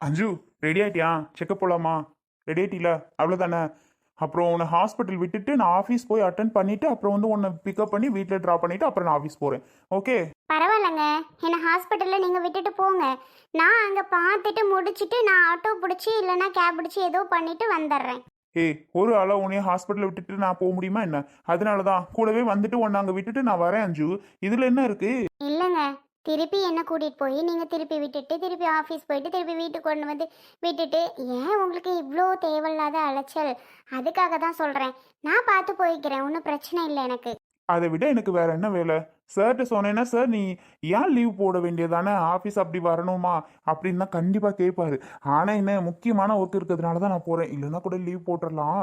அஞ்சு ரெடி ஆயிட்டியா? செக்கப் போலாமா? ரெடி ஆயிட்டில? அவ்வளோதானே அப்புறம் உன்னை ஹாஸ்பிட்டல் விட்டுட்டு நான் ஆஃபீஸ் போய் அட்டன் பண்ணிட்டு அப்புறம் வந்து உன்னை பிக்கப் பண்ணி வீட்டில் ட்ராப் பண்ணிட்டு அப்புறம் நான் ஆஃபீஸ் போகிறேன் ஓகே பரவாயில்லைங்க. என்னை ஹாஸ்பிட்டலில் நீங்கள் விட்டுட்டு போங்க. நான் அங்கே பார்த்துட்டு முடிச்சிட்டு நான் ஆட்டோ பிடிச்சி இல்லைன்னா கேப் பிடிச்சி ஏதோ பண்ணிட்டு வந்துடுறேன். ஏய் ஒரு ஆளாக உன்னைய ஹாஸ்பிட்டலில் விட்டுட்டு நான் போக முடியுமா என்ன? அதனால தான் கூடவே வந்துட்டு உன்னை அங்கே விட்டுட்டு நான் வரேன் அஞ்சு. இதில் என்ன இருக்கு? இல்லைங்க. திருப்பி என்ன கூட்டிகிட்டு போய் நீங்கள் திருப்பி விட்டுட்டு திருப்பி ஆஃபீஸ் போயிட்டு திருப்பி வீட்டுக்கு கொண்டு வந்து விட்டுட்டு ஏன் உங்களுக்கு இவ்வளோ தேவையில்லாத அலைச்சல்? அதுக்காக தான் சொல்கிறேன் நான் பார்த்து போய்க்கிறேன். ஒன்றும் பிரச்சனை இல்லை எனக்கு. அதை விட எனக்கு வேற என்ன வேலை? சார்கிட்ட சொன்னேன்னா சார் நீ ஏன் லீவ் போட வேண்டியதானே? ஆஃபீஸ் அப்படி வரணுமா? அப்படின்னு தான் கண்டிப்பாக கேட்பாரு ஆனால் என்ன முக்கியமான ஒர்க் இருக்கிறதுனால தான் நான் போகிறேன் இல்லைன்னா கூட லீவ் போட்டுடலாம்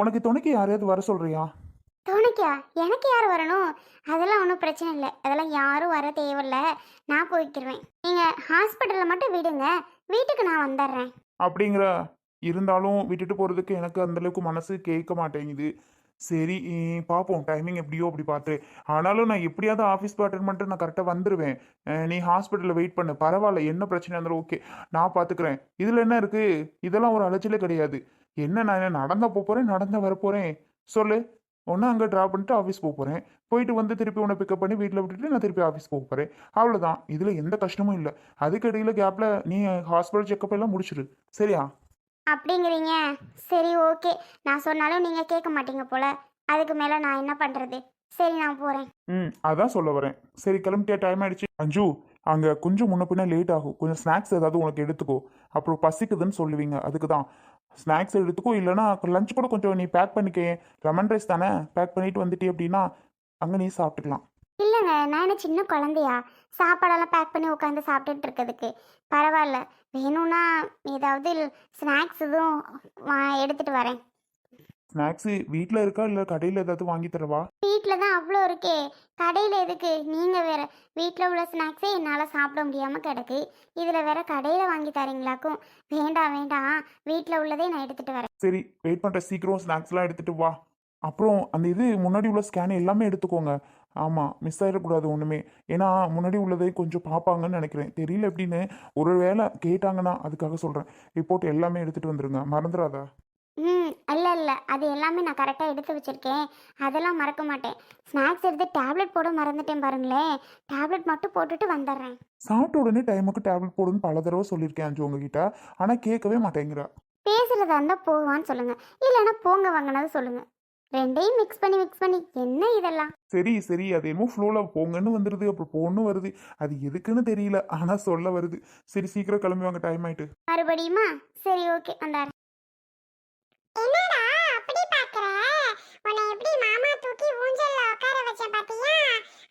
உனக்கு துணைக்கு யாரையாவது வர சொல்கிறியா துணைக்கா? எனக்கு யார் வரணும்? அதெல்லாம் ஒன்றும் பிரச்சனை இல்லை. அதெல்லாம் யாரும் வர தேவையில்ல. நான் போய்க்கிருவேன். நீங்கள் ஹாஸ்பிட்டலில் மட்டும் விடுங்க. வீட்டுக்கு நான் வந்துடுறேன் அப்படிங்கிற. இருந்தாலும் விட்டுட்டு போகிறதுக்கு எனக்கு அந்தளவுக்கு மனசு கேட்க மாட்டேங்குது. சரி பார்ப்போம் டைமிங் எப்படியோ அப்படி பார்த்து ஆனாலும் நான் எப்படியாவது ஆஃபீஸ் போய் அட்டன் நான் கரெக்டாக வந்துடுவேன் நீ ஹாஸ்பிட்டலில் வெயிட் பண்ணு. பரவாயில்ல. என்ன பிரச்சனை இருந்தாலும் ஓகே நான் பார்த்துக்கிறேன் இதில் என்ன இருக்குது இதெல்லாம் ஒரு அலைச்சலே கிடையாது. என்ன நான் நடந்த போகிறேன் நடந்த வரப்போகிறேன் சொல்லு. ஒன்று அங்கே ட்ராப் பண்ணிட்டு ஆஃபீஸ் போக போகிறேன் போயிட்டு வந்து திருப்பி உன்னை பிக்கப் பண்ணி வீட்டில் விட்டுட்டு நான் திருப்பி ஆஃபீஸ் போக போகிறேன் அவ்வளோதான் இதில் எந்த கஷ்டமும் இல்லை. அதுக்கடியில் கேப்பில் நீ ஹாஸ்பிட்டல் செக்கப் எல்லாம் முடிச்சிரு. சரியா? அப்படிங்கிறீங்க. சரி ஓகே நான் சொன்னாலும் நீங்கள் கேட்க மாட்டீங்க போல. அதுக்கு மேலே நான் என்ன பண்ணுறது சரி நான் போகிறேன் ம் அதான் சொல்ல வரேன். சரி கிளம்பிட்டே டைம் ஆயிடுச்சு. அஞ்சு அங்கே கொஞ்சம் முன்ன பின்ன லேட் ஆகும். கொஞ்சம் ஸ்நாக்ஸ் ஏதாவது உனக்கு எடுத்துக்கோ. அப்புறம் பசிக்குதுன்னு சொல்லுவீங்க. அதுக்கு தான் ஸ்நாக்ஸ் எடுத்துக்கோ இல்லைன்னா லஞ்ச் கூட கொஞ்சம் நீ பேக் பண்ணிக்க. லெமன் ரைஸ் தானே? பேக் பண்ணிட்டு வந்துட்டி அப்படின்னா அங்கே நீ சாப்பிட்டுக்கலாம். இல்லைங்க நான் என்ன சின்ன குழந்தையா? சாப்பாடெல்லாம் பேக் பண்ணி உட்காந்து சாப்பிட்டுட்டு இருக்கிறதுக்கு. பரவாயில்ல. வேணும்னா ஏதாவது ஸ்நாக்ஸ் எதுவும் வா- எடுத்துட்டு வரேன். ஸ்நாக்ஸு வீட்டில் இருக்கா? இல்லை கடையில் ஏதாவது வாங்கி தரவா? வீட்டில் தான் அவ்வளோ இருக்கே. கடையில் எதுக்கு? நீங்கள் வேற வீட்டில் உள்ள ஸ்நாக்ஸே என்னால் சாப்பிட முடியாமல் கிடக்கு. இதில் வேற கடையில் வாங்கி தரீங்களாக்கும். வேண்டாம் வேண்டாம் வீட்டில் உள்ளதே நான் எடுத்துகிட்டு வரேன். சரி வெயிட் பண்ணுற சீக்கிரம் ஸ்நாக்ஸ்லாம் எடுத்துகிட்டு வா. அப்புறம் அந்த இது முன்னாடி உள்ள ஸ்கேன் எல்லாமே எடுத்துக்கோங்க. ஆமாம் மிஸ் ஆகிடக்கூடாது ஒன்றுமே ஏன்னா முன்னாடி உள்ளதை கொஞ்சம் பார்ப்பாங்கன்னு நினைக்கிறேன். தெரியல எப்படின்னு. ஒரு வேளை கேட்டாங்கன்னா அதுக்காக சொல்கிறேன் ரிப்போர்ட் எல்லாமே எடுத்துகிட்டு வந்துருங்க. மறந்துடாதா. ம் இல்லை இல்லை. அது எல்லாமே நான் கரெக்டாக எடுத்து வச்சுருக்கேன். அதெல்லாம் மறக்க மாட்டேன். ஸ்நாக்ஸ் எடுத்து டேப்லெட் போட மறந்துட்டேன் பாருங்களேன். டேப்லெட் மட்டும் போட்டுட்டு வந்துடுறேன். சாப்பிட்ட உடனே டைமுக்கு டேப்லெட் போடுன்னு பல தடவை சொல்லியிருக்கேன் அஞ்சு உங்ககிட்ட. ஆனால் கேட்கவே மாட்டேங்கிறா. பேசுகிறதா இருந்தால் போவான்னு சொல்லுங்கள் இல்லைன்னா போங்க வாங்கினது சொல்லுங்கள் ரெண்டையும் மிக்ஸ் பண்ணி மிக்ஸ் பண்ணி. என்ன இதெல்லாம்? சரி சரி. அது என்னமோ ஃப்ளோவில் போங்கன்னு வந்துடுது அப்புறம் போன்னு வருது. அது எதுக்குன்னு தெரியல. ஆனால் சொல்ல வருது. சரி சீக்கிரம் கிளம்பி வாங்க. டைம் ஆயிட்டு. மறுபடியுமா? சரி ஓகே வந்தாரு என்னடா அப்படி பாக்குற? உன்னை எப்படி மாமா தூக்கி ஊஞ்சல்ல உட்கார வச்ச பாத்தியா?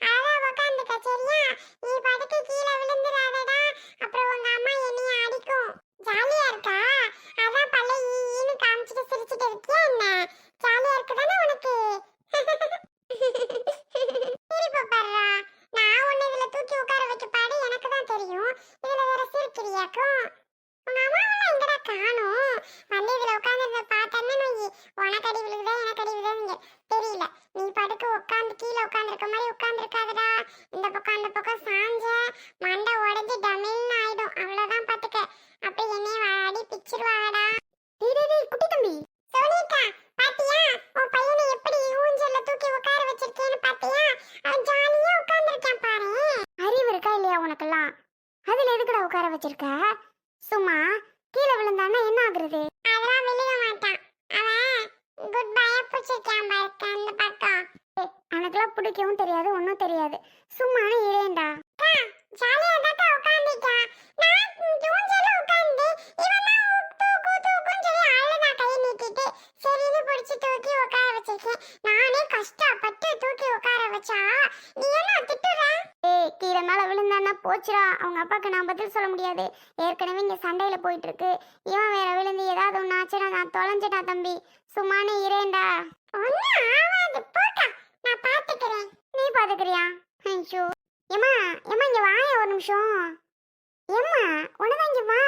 அழகா உட்கார்ந்துக்க சரியா? நீ படுத்து கீழே விழுந்துடாத அப்புறம் உங்க அம்மா என்னைய அடிக்கும் ஜாலியா இருக்கா அதான் பல்ல ஈன்னு காமிச்சிட்டு சிரிச்சிட்டு இருக்கியா என்ன ஜாலியா இருக்குதானே உனக்கு சிரிப்பு பாருடா நான் உன்னை இதுல தூக்கி உட்கார வைக்க பாடு எனக்கு தான் தெரியும் இதுல வேற சிரிக்கிறியாக்கும் உங்க அம்மாவெல்லாம் எங்கடா காணோம் வந்து இதுல உட்காந்துருந்த பார்த்தேன்னு நீ உனக்கு அடி விழுகுதா எனக்கு அடி விழுகுதான்னு தெரியல நீ படுக்க உட்காந்து கீழே உட்காந்துருக்க மாதிரி உட்காந்துருக்காதடா இந்த பக்கம் அந்த பக்கம் சாஞ்ச மண்டை உடைஞ்சு டமில்னு ஆயிடும் அவ்வளவுதான் பாத்துக்க அப்ப என்னைய அடி பிச்சிருவாடா குட்டி தம்பி சோனிகா பாத்தியா உன் பையனை எப்படி ஊஞ்சல்ல தூக்கி உட்கார வச்சிருக்கேன்னு பாத்தியா அவன் ஜாலியா உட்கார்ந்திருக்கான் பாரு அறிவு இருக்கா இல்லையா உனக்கெல்லாம். அதுல எதுக்குடா உட்கார வச்சிருக்க? சும்மா கீழே விழுந்தானா என்ன ஆகுறது? அதெல்லாம் விழுக மாட்டான். அவன் குட் பைய பிடிச்சிருக்கான் பாருக்க அந்த பக்கம். எனக்குலாம் பிடிக்கவும் தெரியாது ஒன்றும் தெரியாது. சும்மா இரேண்டா ஜாலியா தான் போச்சுடா. அவங்க அப்பாவுக்கு நான் பதில் சொல்ல முடியாது. ஏற்கனவே இங்கே சண்டையில போயிட்டு இருக்கு இவன் வேற விழுந்து ஏதாவது ஒன்று ஆச்சுடா நான் தொலைஞ்சிட்டா தம்பி. சும்மானே இரேண்டா ஒன்னும் ஆகாது. போட்டா நான் பாத்துக்கிறேன். நீ பாத்துக்கிறியா? ஐயோ. ஏமா ஏமா இங்கே வாய ஒரு நிமிஷம். ஏம்மா உனதான் இங்கே வா.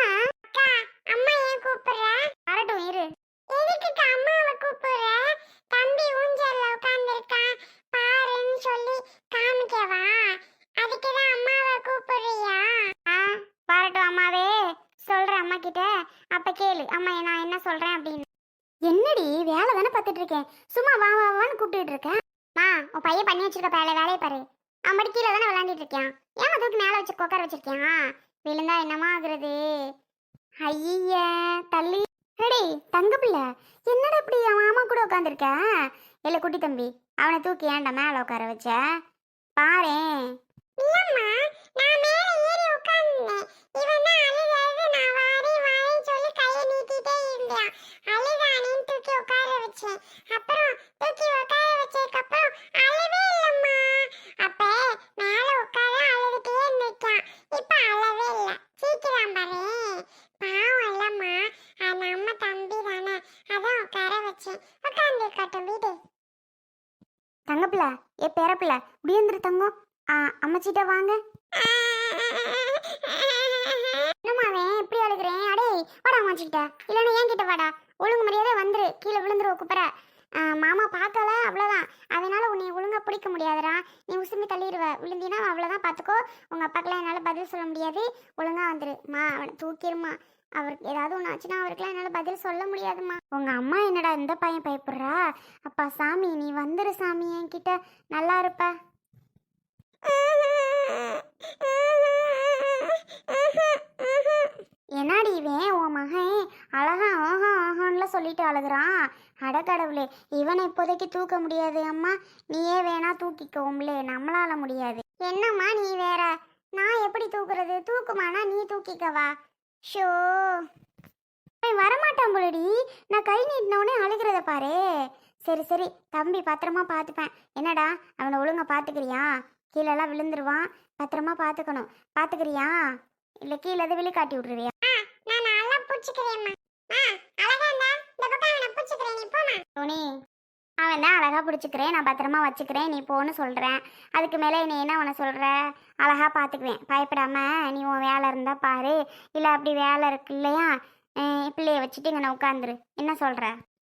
அக்கா அம்மா ஏன் கூப்பிடுற? வரட்டும் இரு. எதுக்கு அம்மா கூப்பிடுற தம்பி ஊஞ்சல்ல உட்கார்ந்திருக்கான் பாருன்னு சொல்லி காமிக்கவா கிட்ட அப்ப கேளு அம்மா நான் என்ன சொல்றேன்? அப்படின்னு. என்னடி வேலை தானே பார்த்துட்டு இருக்கேன் சும்மா வா வா வான்னு கூப்பிட்டுட்டு இருக்கேன் மா உன் பையன் பண்ணி வச்சிருக்க வேலை வேலையை பாரு. அம்படி கீழே தானே விளையாண்டுட்டு இருக்கான் ஏமா தூக்கி மேலே வச்சு உட்கார வச்சிருக்கியான்? விழுந்தா என்னமா ஆகுறது? ஐய தள்ளி. ஹெடி தங்க பிள்ளை. என்னடா இப்படி அவன் மாமா கூட உட்காந்துருக்க? இல்ல குட்டி தம்பி அவனை தூக்கி ஏன்டா மேல உட்கார வச்ச? பாரேன் இல்லம்மா நான் மேல ஏறி உட்கார்ந்தேன் இவன் தான் அழுகாது நான் வாரி வாரின்னு சொல்லி கையை நீட்டிட்டே இருந்தான் அழுகானின்னு தூக்கி உட்கார வச்சேன் அப்புறம் தூக்கி உட்கார வச்சதுக்கு அப்புறம் அழவே இல்லம்மா அப்ப மேல உட்கார அழுதுட்டே இருந்திருக்கான் இப்ப அழவே இல்ல சீக்கிரம் பாரு பாவம் இல்லம்மா அது நம்ம தம்பி தானே அதான் உட்கார வச்சேன் உட்கார்ந்து இருக்கட்டும் வீடு தங்கப்பிள்ள ஏ பேரப்பிள்ள முடியந்துரு தங்கம் அமைச்சிட்ட அம்மச்சிட்ட வாங்க. என்னமாவே எப்படி அழுகிறேன் அடே வாடா அம்மாச்சிக்கிட்ட. இல்லைன்னா ஏன் கிட்ட வாடா. ஒழுங்கு மரியாதை வந்துரு. கீழே விழுந்துருவ குப்பற மாமா பார்க்கல அவ்வளோதான் அதனால உன்னை ஒழுங்கா பிடிக்க முடியாதுடா. நீ உசுமி தள்ளிடுவ விழுந்தினா அவ்வளோதான் பார்த்துக்கோ. உங்கள் அப்பாக்கெல்லாம் என்னால் பதில் சொல்ல முடியாது. ஒழுங்கா வந்துரு. மா அவனை தூக்கிடுமா அவருக்கு ஏதாவது ஒன்று ஆச்சுன்னா அவருக்குலாம் என்னால் பதில் சொல்ல முடியாதும்மா. உங்கள் அம்மா என்னடா இந்த பையன் பயப்படுறா? அப்பா சாமி நீ வந்துரு சாமி என்கிட்ட நல்லா இருப்ப. என்னடி இவன்? உன் மகன் அழகா ஆஹா ஆஹான்லாம் சொல்லிட்டு அழுகுறான். அடக்கடவுளே இவனை இப்போதைக்கு தூக்க முடியாது அம்மா. நீயே வேணா தூக்கிக்கோம்லே நம்மளால முடியாது. என்னம்மா நீ வேற? நான் எப்படி தூக்குறது? தூக்குமானா நீ தூக்கிக்கவா? ஷோ. அவன் வரமாட்டான் போலடி. நான் கை நீட்டினவுடனே அழுகிறத பாரு. சரி சரி. தம்பி பத்திரமா பார்த்துப்பேன். என்னடா அவனை ஒழுங்கா பார்த்துக்கிறியா? கீழெல்லாம் விழுந்துருவான். பத்திரமா பார்த்துக்கணும். பார்த்துக்கிறியா? இல்லை கீழே எது விழி காட்டி விட்ருவியா நான் நல்லா பிடிச்சிக்கிறேம்மா அழகா இந்த பக்கம் அவனை பிடிச்சிக்கிறேன் நீ போமா அவன் தான் அழகாக பிடிச்சிக்கிறேன் நான் பத்திரமா வச்சுக்கிறேன் நீ போன்னு சொல்கிறேன் அதுக்கு மேலே நீ என்ன உன சொல்கிற அழகாக பார்த்துக்குவேன் பயப்படாமல் நீ உன் வேலை இருந்தால் பாரு. இல்லை அப்படி வேலை இருக்கு இல்லையா? பிள்ளையை பிள்ளைய வச்சுட்டு இங்கே உட்காந்துரு என்ன சொல்கிற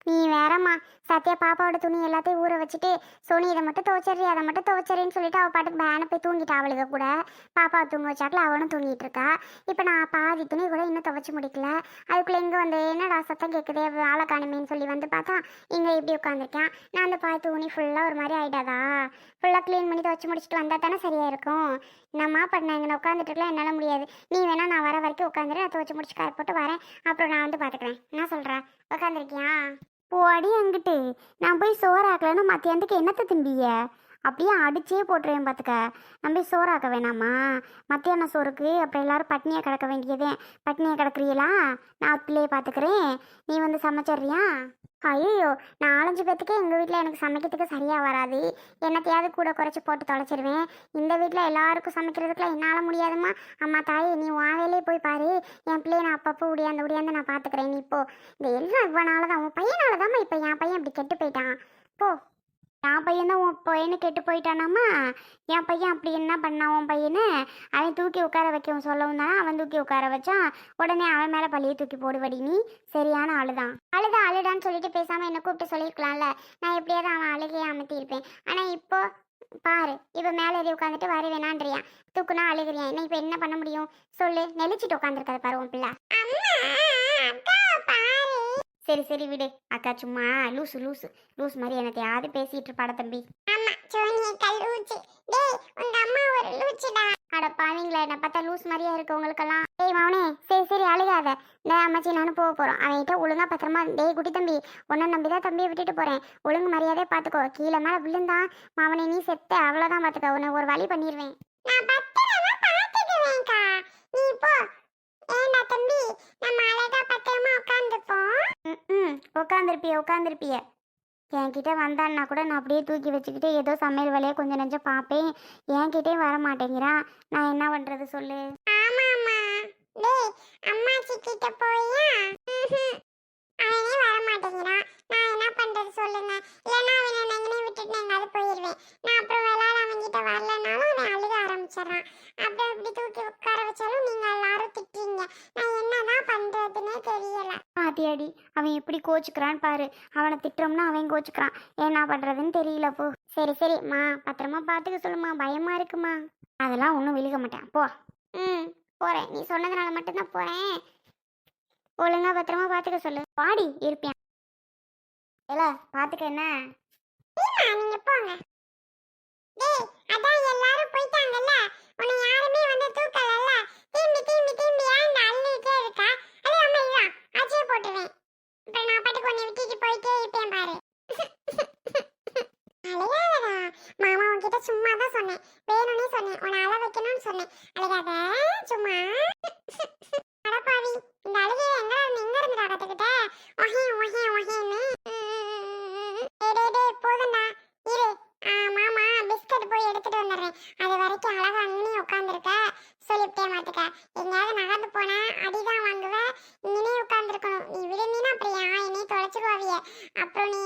நீ வேறம்மா. சத்யா பாப்பாவோட துணி எல்லாத்தையும் ஊற வச்சுட்டு சோனி இதை மட்டும் துவைச்சறி அதை மட்டும் துவைச்சறின்னு சொல்லிட்டு அவள் பாட்டுக்கு பேனை போய் தூங்கிட்டா அவளுக்கு கூட. பாப்பாவை தூங்க வச்சாக்கல அவனும் தூங்கிட்டு இருக்கா. இப்போ நான் பாதி துணி கூட இன்னும் துவச்சி முடிக்கல. அதுக்குள்ளே இங்கே வந்து என்னடா சத்தம் கேட்குது ஆளை காணுமேன்னு சொல்லி வந்து பார்த்தா இங்கே இப்படி உட்காந்துருக்கேன் நான் அந்த பாதி துணி ஃபுல்லாக ஒரு மாதிரி ஆயிடாதா? ஃபுல்லாக க்ளீன் பண்ணி துவச்சி முடிச்சுட்டு வந்தால் தானே சரியாக இருக்கும்? என்னம்மா பண்ண? இங்கே உட்காந்துட்டு இருக்கலாம் என்னால் முடியாது. நீ வேணா நான் வர வரைக்கும் உட்காந்துரு நான் துவச்சி முடிச்சு காய போட்டு வரேன். அப்புறம் நான் வந்து பார்த்துக்கிறேன் என்ன சொல்கிறேன் உட்காந்துருக்கியா போடி அங்கிட்டு நான் போய் சோறாக்கலன்னு மத்தியானத்துக்கு என்னத்தை திம்பிய அப்படியே அடிச்சே போட்டுருவேன் பார்த்துக்க நான் போய் சோறாக்க வேணாமா? மத்தியான சோறுக்கு அப்புறம் எல்லாரும் பட்னியாக கிடக்க வேண்டியதே. பட்னியாக கிடக்குறீங்களா? நான் பிள்ளையை பார்த்துக்கிறேன் நீ வந்து சமைச்சிட்றியா? ஐயோ நாலஞ்சு பேத்துக்கே எங்கள் வீட்டில் எனக்கு சமைக்கிறதுக்கு சரியாக வராது. என்னத்தையாவது கூட குறைச்சி போட்டு தொலைச்சிருவேன். இந்த வீட்டில் எல்லாருக்கும் சமைக்கிறதுக்குலாம் என்னால் முடியாதும்மா. அம்மா தாய் நீ உன் போய் பாரு. என் பிள்ளைய நான் அப்பப்போ உடையாந்து உடையாந்து நான் பார்த்துக்கிறேன் நீ இப்போ இந்த எல்லாம் இவனால தான் உன் பையனால தான்மா இப்போ என் பையன் இப்படி கெட்டு போயிட்டான். போ. என் பையன் தான் உன் பையனு கெட்டு போயிட்டானாமா என் பையன் அப்படி என்ன பண்ணான் உன் பையனை? அவன் தூக்கி உட்கார வைக்கவும் சொல்லவும் தானே அவன் தூக்கி உட்கார வச்சான். உடனே அவன் மேலே பழியை தூக்கி போடுவடி நீ. சரியான ஆளுதான். அழுதா அழுடான்னு சொல்லிட்டு பேசாமல் என்னை கூப்பிட்டு சொல்லியிருக்கலாம்ல. நான் எப்படியாவது அவன் அழுகையை அமர்த்தியிருப்பேன் ஆனால் இப்போ பாரு இப்போ மேலே ஏறி உட்காந்துட்டு வர வேணான்றியா? தூக்குனா அழுகிறியா? என்ன இப்போ என்ன பண்ண முடியும்? சொல்லு. நெளிச்சிட்டு உட்காந்துருக்காது பாரு உன் பிள்ளை. சரி சரி விடு. அக்கா சும்மா லூசு லூசு. லூஸ் மாதிரி யாரு பேசிட்டு இருப்பாட தம்பி. ஆமா சோனிய கல்லூச்சி டேய் உங்க அம்மா ஒரு லூச்சிடா. அட பாவீங்களா என்ன பார்த்தா லூஸ் மாதிரியா இருக்கு உங்களுக்கெல்லாம். டேய் மவனே சரி சரி அழுகாத. இந்த அம்மாச்சி நானும் போக போறோம். அவன்கிட்ட ஒழுங்கா பத்திரமா டேய் குட்டி தம்பி உன்னை நம்பி தான் தம்பியை விட்டுட்டு போறேன். ஒழுங்கு மரியாதையை பார்த்துக்கோ. கீழே மேல விழுந்தான் மவனே நீ செத்த. அவ்வளவுதான் பார்த்துக்கோ. உன்னை ஒரு வழி பண்ணிடுவேன் நான் பத்திரமா பார்த்துக்குவேன்க்கா. நீ போ. ஏண்டா தம்பி? நம்ம அழகா பத்திரமா உட்காந்துப்போம் ம் உட்காந்துருப்பிய உட்காந்துருப்பிய என்கிட்ட வந்தான்னா கூட நான் அப்படியே தூக்கி வச்சுக்கிட்டு ஏதோ சமையல் வேலையை கொஞ்சம் நெஞ்சம் பார்ப்பேன். என்கிட்டே வர மாட்டேங்கிறான் நான் என்ன பண்றது சொல்லு. ஆமாம்மா. டேய் அம்மாச்சி கிட்ட போயா அவனே வர மாட்டேங்கிறான் நான் என்ன பண்றது சொல்லுங்க. இல்லைன்னா அவனை நான் எங்கனே விட்டுட்டு எங்காவது போயிடுவேன் நான் அப்புறம் விளையாட அவன்கிட்ட வரலனாலும் அவன் அழுக ஆரம்பிச்சிடறான். அப்புறம் இப்படி தூக்கி உட்கார வச்சாலும் நான் என்னதான் பண்றதுன்னே தெரியல. பாத்தியாடி அவன் எப்படி கோச்சுக்கிறான்னு பாரு. அவனை திட்டுறோம்னா அவன் கோச்சுக்கிறான். என்ன பண்றதுன்னு தெரியல போ. சரி சரி மா பத்திரமா பாத்துக்க சொல்லுமா பயமா இருக்குமா? அதெல்லாம் ஒன்றும் விழுக மாட்டேன். போ. ம் போறேன். நீ சொன்னதுனால மட்டும்தான் போறேன். ஒழுங்கா பத்திரமா பாத்துக்க சொல்லு. பாடி இருப்பேன். இல்ல பாத்துக்க என்ன? நீங்க போங்க. டேய் அதான் எல்லாரும் போயிட்டாங்கல்ல. உன்னை யாருமே வந்து தூக்கலல்ல. திரும்பி திரும்பி திரும்பி ஏன் இந்த அள்ளிட்டே இருக்கா. அதே அம்மா இதுதான் அச்சே போட்டுவேன் அப்புறம் நான் பாட்டுக்கு உன்னை விட்டுட்டு போயிட்டே இருப்பேன் பாரு. அழுகாதடா. மாமா உன்கிட்ட சும்மா தான் சொன்னேன். வேணும்னே சொன்னேன். உன்னை அழ வைக்கணும்னு சொன்னேன். அழகாத சும்மா. அடப்பாவி இந்த அழுகையை எங்க இருந்து எங்க இருந்துடா கத்துக்கிட்ட? ஒஹே ஒஹே ஒஹேன்னு. போதும்டா. இரு. மாமா பிஸ்கட் போய் எடுத்துட்டு வந்துடுறேன். அது வரைக்கும் அழகா அங்கேயும் உட்காந்துருக்க. சொல்லிவிட்டே மாட்டுக்க. எங்கேயாவது நகர்ந்து போனா அடிதான் வாங்குவ. இங்கனே உட்காந்துருக்கணும் நீ விழுந்தீனா அப்புறம் என் என்னையே தொலைச்சிருவாவிய. அப்புறம் நீ